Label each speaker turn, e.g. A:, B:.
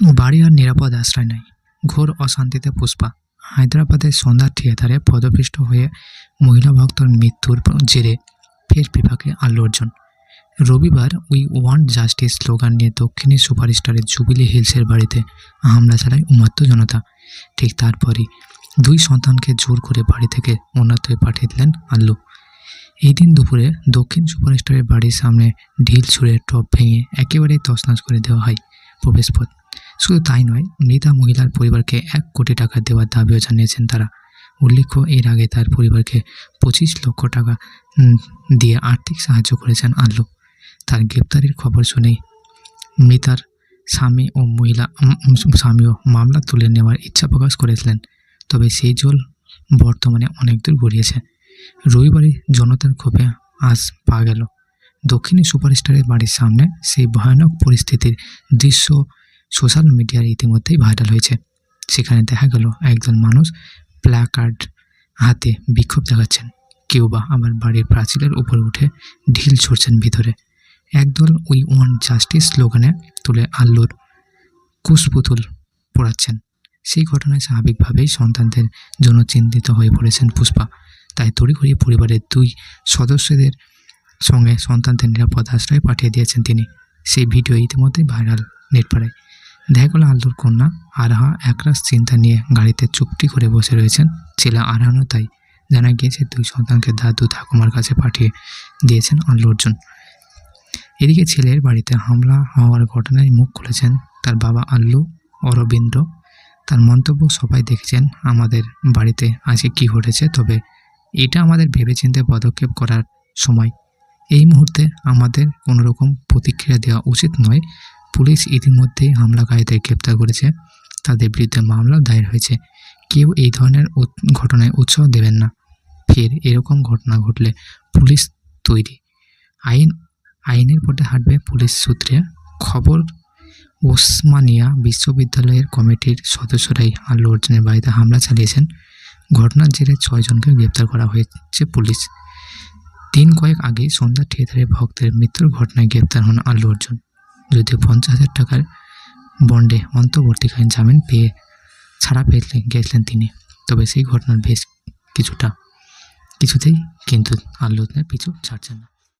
A: বাড়ি আর নিরাপদ আশ্রয় নাই। ঘোর অশান্তিতে পুষ্পা হায়দ্রাবাদের সন্ধ্যা থিয়েটারে পদপিষ্ট হয়ে মহিলা ভক্তর মৃত্যুর জেরে ফের বিভাগে আল্লু অর্জুন। রবিবার উই ওয়ান্ট জাস্টিস স্লোগান নিয়ে দক্ষিণী সুপারস্টারের জুবিলি হিলসের বাড়িতে হামলা চালায় উন্মত্ত জনতা। ঠিক তারপরই দুই সন্তানকে জোর করে বাড়ি থেকে অন্যত্রে পাঠিয়ে দিলেন আল্লু। এই দিন দুপুরে দক্ষিণ সুপারস্টারের বাড়ির সামনে ঢিল ছুঁড়ে টপ ভেঙে একেবারেই তছনছ করে দেওয়া হয় প্রবেশপথ। শুধু তাই নয়, মৃতা মহিলার পরিবারকে এক কোটি টাকা দেওয়ার দাবিও জানিয়েছেন তারা। উল্লেখ্য, এর আগে তার পরিবারকে পঁচিশ লক্ষ টাকা দিয়ে আর্থিক সাহায্য করেছেন আল্লু তার গ্রেপ্তারির খবর শুনেই মৃতার স্বামী ও মহিলা স্বামীও মামলা তুলে নেওয়ার ইচ্ছা প্রকাশ করেছিলেন। তবে সেই জল বর্তমানে অনেক দূর গড়িয়েছে। রবিবারই জনতার ক্ষোভে আজ পা গেল। দক্ষিণী সুপারস্টারের বাড়ির সামনে সেই ভয়ানক পরিস্থিতির দৃশ্য সোশ্যাল মিডিয়ায় ইতিমধ্যেই ভাইরাল হয়েছে। সেখানে দেখা গেল একজন মানুষ প্ল্যাকার্ড হাতে বিক্ষোভ দেখাচ্ছেন। কেউ বা আমার বাড়ির প্রাচীরের উপরে উঠে ঢিল ছুড়ছেন ভিতরে। একদল উই ওয়ান জাস্টিস স্লোগানে তুলে আল্লুর কুশপুতুল পোড়াচ্ছেন। সেই ঘটনায় স্বাভাবিকভাবেই সন্তানদের জন্য চিন্তিত হয়ে পড়েছেন পুষ্পা। তাই তড়িঘড়ি পরিবারের দুই সদস্যদের সঙ্গে সন্তানদের নিরাপদ আশ্রয় পাঠিয়ে দিয়েছেন তিনি। সেই ভিডিও ইতিমধ্যেই ভাইরাল নেটপাড়ায়। দেখা গেল আল্লুর কন্যা, আরহা একরাশ চিন্তা নিয়ে গাড়িতে চুপটি করে বসে রয়েছেন। ছেলে আরহানও তাই। জানা গিয়েছে দুই সন্তানকে দাদু ঠাকুমার কাছে পাঠিয়ে দিয়েছেন আল্লু অর্জুন। এদিকে ছেলের বাড়িতে হামলা হওয়ার ঘটনায় মুখ খুলেছেন তার বাবা আল্লু, অরবিন্দ। তার মন্তব্য সবাই দেখেছেন, আমাদের বাড়িতে আজকে কি ঘটেছে, তবে এটা আমাদের ভেবেচিন্তে পদক্ষেপ করার সময়। এই মুহূর্তে আমাদের কোনো রকম প্রতিক্রিয়া দেওয়া উচিত নয়। পুলিশ ইতিমধ্যেই হামলাকারীদের গ্রেপ্তার করেছে। তাদের বিরুদ্ধে মামলা দায়ের হয়েছে। কেউ এই ধরনের ঘটনায় উৎসাহ দেবেন না। ফের এরকম ঘটনা ঘটলে পুলিশ তৈরি। আইন আইনের পথে হাঁটবে পুলিশ সূত্রে খবর। ওসমানিয়া বিশ্ববিদ্যালয়ের কমিটির সদস্যরাই আল্লু অর্জুনের বাড়িতে হামলা চালিয়েছেন। ঘটনার জেরে ছয়জনকে গ্রেপ্তার করা হয়েছে পুলিশ। দিন কয়েক আগে সন্ধ্যা থিয়েটারে ভক্তের মৃত্যুর ঘটনায় গ্রেপ্তার হন আল্লু অর্জুন। যদিও পঞ্চাশ হাজার টাকার বন্ডে অন্তর্বর্তীকালীন জামিন পেয়ে ছাড়া পেয়ে গেছিলেন তিনি। তবে সেই ঘটনার বেশ কিছুটা, কিছুতেই কিন্তু আল্লু অর্জুনের পিছু ছাড়ছেন না।